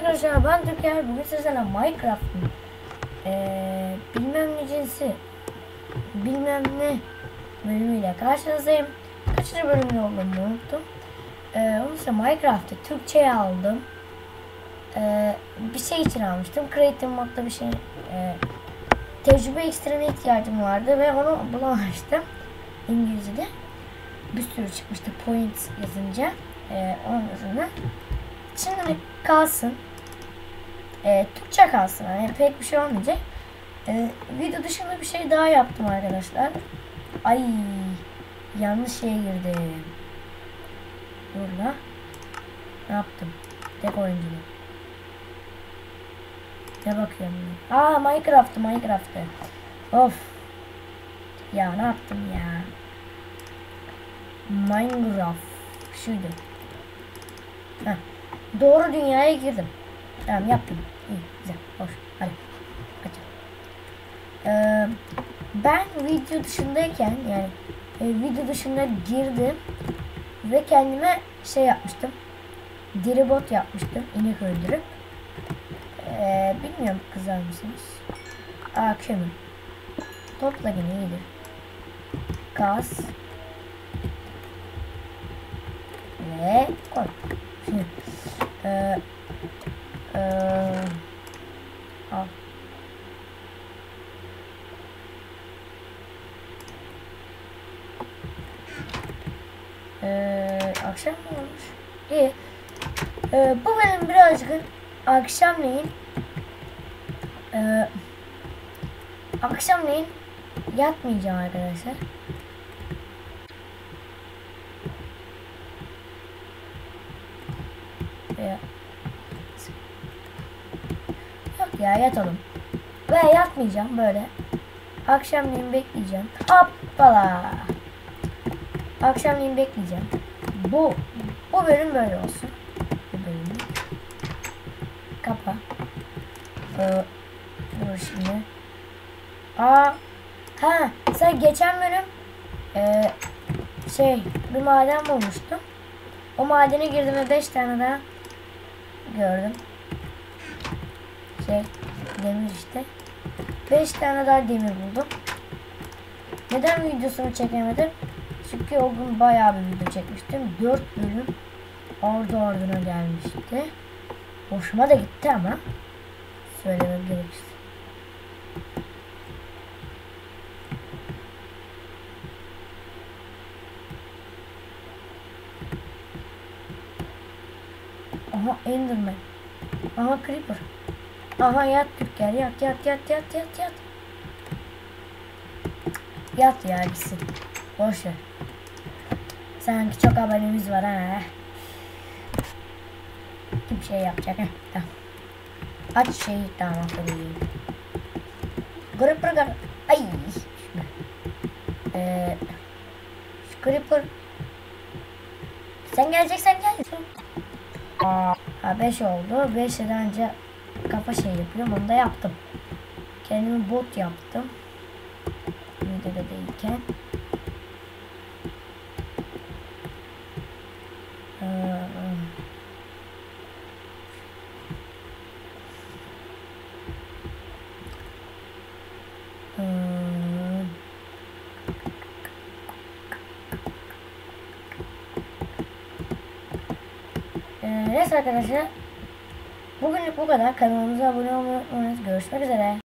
arkadaşlar ben Türker. Bugün sizlerle Minecraft'ın eee bilmem ne cinsi bilmem ne bölümüyle karşınızdayım. Kaçıncı bölümün olduğunu unuttum. Eee onu ise Minecraft'ı Türkçe'ye aldım. Eee bir şey için almıştım. Creative modda bir şey eee tecrübe ekstreme ihtiyacım vardı ve onu bulamamıştım. İngilizce'de bir sürü çıkmıştı point yazınca. Eee onun yüzünden. Şimdi kalsın. Ee, Türkçe kalsın. Yani pek bir şey olmayacak. Ee, video dışında bir şey daha yaptım arkadaşlar. Ay yanlış şeye girdim. Dur la. Ne yaptım? Tek oyunculu. Ne bakıyorum ben? Aa Minecraft'ı Minecraft'ı. Of. Ya ne yaptım ya? Minecraft. Şuydu. Heh. Doğru dünyaya girdim. Tamam yaptım. İyi, güzel, hoş. Hadi. Hadi. Ee, ben video dışındayken yani e, video dışında girdim ve kendime şey yapmıştım. Diri bot yapmıştım. inek öldürüp. Ee, bilmiyorum kızar mısınız? Aa kömür. Topla yine iyidir. Gaz. Ve koy. Ee, ee, al. Ee, akşam mı olmuş? İyi. Ee, bu benim birazcık akşamleyin ee, akşamleyin yatmayacağım arkadaşlar. Ya yatalım. Ve yatmayacağım böyle. Akşamleyin bekleyeceğim. Hoppala. Akşamleyin bekleyeceğim. Bu bu bölüm böyle olsun. Bu bölüm. Kapa. Ee, dur şimdi. Aa. Ha, sen geçen bölüm e, şey bir maden bulmuştum. O madene girdim ve 5 tane daha gördüm. Şey demir işte. 5 tane daha demir buldum. Neden videosunu çekemedim? Çünkü o gün bayağı bir video çekmiştim. 4 bölüm ardı ardına gelmişti. Hoşuma da gitti ama söylemem gerekirse. Aha Enderman. Aha Creeper. Aha yat Türker yat yat yat yat yat yat. Yat ya gitsin. Boş ver. Sanki çok abonemiz var ha. Kim şey yapacak ha? Tamam. Aç şeyi tamam koyayım. Creeper gar. Ay. Ee. Sen geleceksen gel. Ha 5 oldu. 5 önce kafa şey yapıyorum. Onu da yaptım. Kendime bot yaptım. Videoda değilken. Ee, hmm. Ee, arkadaşlar. Bugünlük bu kadar. Kanalımıza abone olmayı unutmayınız. Görüşmek üzere.